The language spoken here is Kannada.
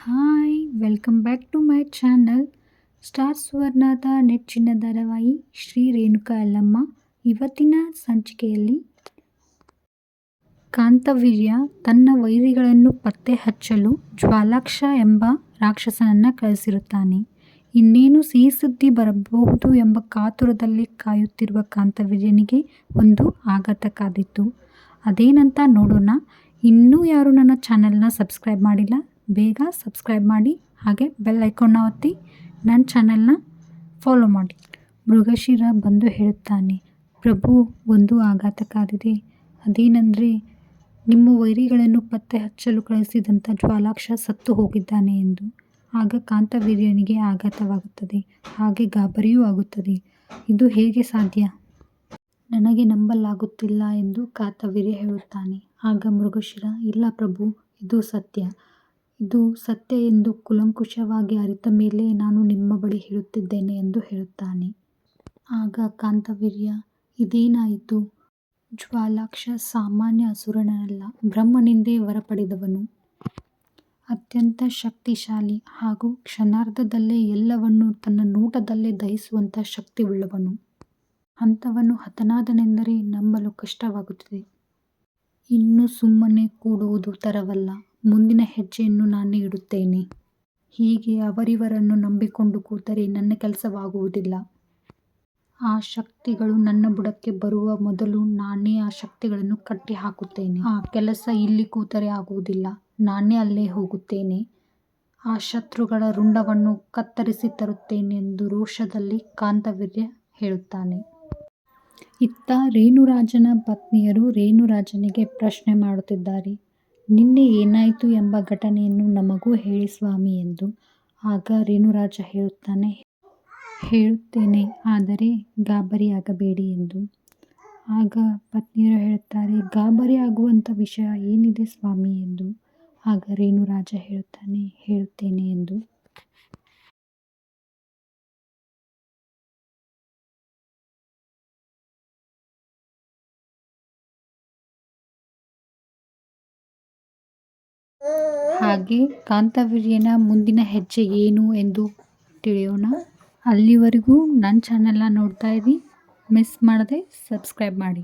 Hi welcome back to my channel star ಸುವರ್ಣದ ನೆಚ್ಚಿನ ಧಾರಾವಾಹಿ ಶ್ರೀ ರೇಣುಕಾ ಅಲ್ಲಮ್ಮ ಇವತ್ತಿನ ಸಂಚಿಕೆಯಲ್ಲಿ ಕಾಂತವೀರ್ಯ ತನ್ನ ವೈರಿಗಳನ್ನು ಪತ್ತೆ ಹಚ್ಚಲು ಜ್ವಾಲಾಕ್ಷ ಎಂಬ ರಾಕ್ಷಸನನ್ನು ಕಳಿಸಿರುತ್ತಾನೆ ಇನ್ನೇನು ಸಿಹಿ ಸುದ್ದಿ ಬರಬಹುದು ಎಂಬ ಕಾತುರದಲ್ಲಿ ಕಾಯುತ್ತಿರುವ ಕಾಂತವೀರ್ಯನಿಗೆ ಒಂದು ಆಘಾತ ಕಾದಿತ್ತು ಅದೇನಂತ ನೋಡೋಣ ಇನ್ನೂ ಯಾರು ನನ್ನ ಚಾನಲ್ನ ಸಬ್ಸ್ಕ್ರೈಬ್ ಮಾಡಿಲ್ಲ ಬೇಗ ಸಬ್ಸ್ಕ್ರೈಬ್ ಮಾಡಿ, ಹಾಗೆ ಬೆಲ್ ಐಕಾನ್ನ ಒತ್ತಿ ನನ್ನ ಚಾನೆಲ್ನ ಫಾಲೋ ಮಾಡಿ. ಮೃಗಶಿರ ಬಂದು ಹೇಳುತ್ತಾನೆ, ಪ್ರಭು, ಒಂದು ಆಘಾತಕಾರಿದೆ ಅದೇನೆಂದರೆ, ನಿಮ್ಮ ವೈರಿಗಳನ್ನು ಪತ್ತೆ ಹಚ್ಚಲು ಕಳಿಸಿದಂಥ ಜ್ವಾಲಾಕ್ಷ ಸತ್ತು ಹೋಗಿದ್ದಾನೆ ಎಂದು. ಆಗ ಕಾಂತವೀರ್ಯನಿಗೆ ಆಘಾತವಾಗುತ್ತದೆ, ಹಾಗೆ ಗಾಬರಿಯೂ ಆಗುತ್ತದೆ. ಇದು ಹೇಗೆ ಸಾಧ್ಯ? ನನಗೆ ನಂಬಲಾಗುತ್ತಿಲ್ಲ ಎಂದು ಕಾಂತವೀರ್ಯ ಹೇಳುತ್ತಾನೆ. ಆಗ ಮೃಗಶಿರ, ಇಲ್ಲ ಪ್ರಭು, ಇದು ಸತ್ಯ. ಇದು ಸತ್ಯ ಎಂದು ಕುಲಂಕುಷವಾಗಿ ಅರಿತ ಮೇಲೆ ನಾನು ನಿಮ್ಮ ಬಳಿ ಹೇಳುತ್ತಿದ್ದೇನೆ ಎಂದು ಹೇಳುತ್ತಾನೆ. ಆಗ ಕಾಂತವೀರ್ಯ, ಇದೇನಾಯಿತು? ಜ್ವಾಲಾಕ್ಷ ಸಾಮಾನ್ಯ ಅಸುರನಲ್ಲ, ಬ್ರಹ್ಮನಿಂದೇ ವರ ಪಡೆದವನು ಅತ್ಯಂತ ಶಕ್ತಿಶಾಲಿ ಹಾಗೂ ಕ್ಷಣಾರ್ಧದಲ್ಲೇ ಎಲ್ಲವನ್ನೂ ತನ್ನ ನೋಟದಲ್ಲೇ ದಹಿಸುವಂಥ ಶಕ್ತಿಯುಳ್ಳವನು. ಅಂಥವನು ಹತನಾದನೆಂದರೆ ನಂಬಲು ಕಷ್ಟವಾಗುತ್ತದೆ. ಇನ್ನು ಸುಮ್ಮನೆ ಕೂಡುವುದು ತರವಲ್ಲ. ಮುಂದಿನ ಹೆಜ್ಜೆಯನ್ನು ನಾನೇ ಇಡುತ್ತೇನೆ. ಹೀಗೆ ಅವರಿವರನ್ನು ನಂಬಿಕೊಂಡು ಕೂತರೆ ನನ್ನ ಕೆಲಸವಾಗುವುದಿಲ್ಲ. ಆ ಶಕ್ತಿಗಳು ನನ್ನ ಬುಡಕ್ಕೆ ಬರುವ ಮೊದಲು ನಾನೇ ಆ ಶಕ್ತಿಗಳನ್ನು ಕಟ್ಟಿ ಹಾಕುತ್ತೇನೆ ಆ ಕೆಲಸ ಇಲ್ಲಿ ಕೂತರೆ ಆಗುವುದಿಲ್ಲ. ನಾನೇ ಅಲ್ಲೇ ಹೋಗುತ್ತೇನೆ. ಆ ಶತ್ರುಗಳ ರುಂಡವನ್ನು ಕತ್ತರಿಸಿ ತರುತ್ತೇನೆ ಎಂದು ರೋಷದಲ್ಲಿ ಕಾಂತವೀರ್ಯ ಹೇಳುತ್ತಾನೆ. ಇತ್ತ ರೇಣುರಾಜನ ಪತ್ನಿಯರು ರೇಣುರಾಜನಿಗೆ ಪ್ರಶ್ನೆ ಮಾಡುತ್ತಿದ್ದಾರೆ. ನಿನ್ನೆ ಏನಾಯಿತು ಎಂಬ ಘಟನೆಯನ್ನು ನಮಗೂ ಹೇಳಿ ಸ್ವಾಮಿ ಎಂದು ಆಗ ರೇಣುರಾಜ ಹೇಳುತ್ತಾನೆ. ಹೇಳುತ್ತೇನೆ, ಆದರೆ ಗಾಬರಿಯಾಗಬೇಡಿ ಎಂದು. ಆಗ ಪತ್ನಿಯರು ಹೇಳುತ್ತಾರೆ ಗಾಬರಿ ಆಗುವಂಥ ವಿಷಯ ಏನಿದೆ ಸ್ವಾಮಿ ಎಂದು. ಆಗ ರೇಣುರಾಜ ಹೇಳುತ್ತಾನೆ, ಹೇಳುತ್ತೇನೆ ಎಂದು. ಹಾಗೆ ಕಾಂತವೀರ್ಯನ ಮುಂದಿನ ಹೆಜ್ಜೆ ಏನು ಎಂದು ತಿಳಿಯೋಣ. ಅಲ್ಲಿವರೆಗೂ ನನ್ನ ಚಾನೆಲ್ನ ನೋಡ್ತಾ ಇರಿ. ಮಿಸ್ ಮಾಡದೆ ಸಬ್ಸ್ಕ್ರೈಬ್ ಮಾಡಿ.